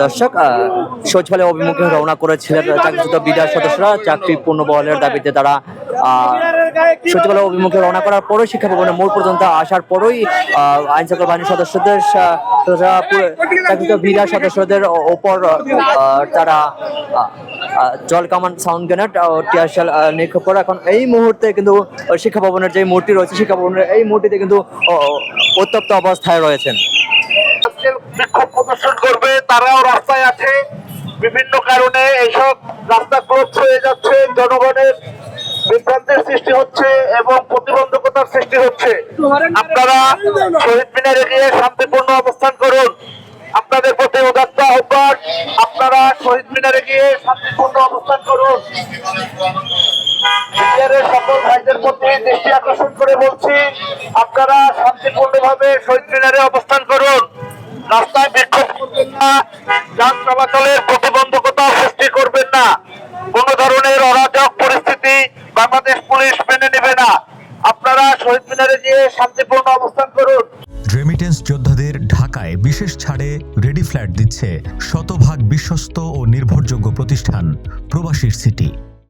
দর্শক সচিবালয় অভিমুখে রওনা করেছিলেন চাকরিচ্যুত বিডিআর সদস্যরা। চাকরি পূর্ণ বহলের দাবিতে তারা সচিবালয় অভিমুখে রওনা করার পরে শিক্ষা ভবনের মোড় পর্যন্ত আসার পরেই আহ, আইন শৃঙ্খলা বাহিনীর সদস্যদের বিডিআর সদস্যদের ওপর তারা জল কামান সাউন্ড গ্রেনেড টিয়ারশেল নিক্ষেপ করে। এখন এই মুহূর্তে কিন্তু শিক্ষা ভবনের যে মূর্তি রয়েছে শিক্ষা ভবনের এই মূর্তিতে কিন্তু উত্তপ্ত অবস্থায় রয়েছেন। বিক্ষোভ প্রদর্শন করবে তারাও রাস্তায় আছে। বিভিন্ন কারণে এইসব রাস্তা ক্লোজ হয়ে যাচ্ছে জনগণের। বিভ্রান্তির সৃষ্টি হচ্ছে এবং প্রতিবন্ধকতার সৃষ্টি হচ্ছে। আপনারা শহীদ মিনারে গিয়ে শান্তিপূর্ণ অবস্থান করুন। আপনাদের প্রতি উদাত্ত আহ্বান, আপনারা শহীদ মিনারে গিয়ে শান্তিপূর্ণ অবস্থান করুন। মিডিয়ারের সকল ভাইদের প্রতি দৃষ্টি আকর্ষণ করে বলছি, আপনারা শান্তিপূর্ণভাবে শহীদ মিনারে অবস্থান করুন। রাস্তায় বিক্ষোভ যান চলাচলের প্রতিবন্ধকতা সৃষ্টি করবেন না কোনো ধরনের অরাজক পরিস্থিতি বাংলাদেশ পুলিশ মেনে নেবে না। আপনারা শহীদ মিনারে গিয়ে শান্তিপূর্ণ অবস্থান করুন। রেমিটেন্স যোদ্ধাদের ঢাকায় বিশেষ ছাড়ে রেডি ফ্ল্যাট দিচ্ছে শতভাগ বিশ্বস্ত ও নির্ভরযোগ্য প্রতিষ্ঠান প্রবাসীর সিটি।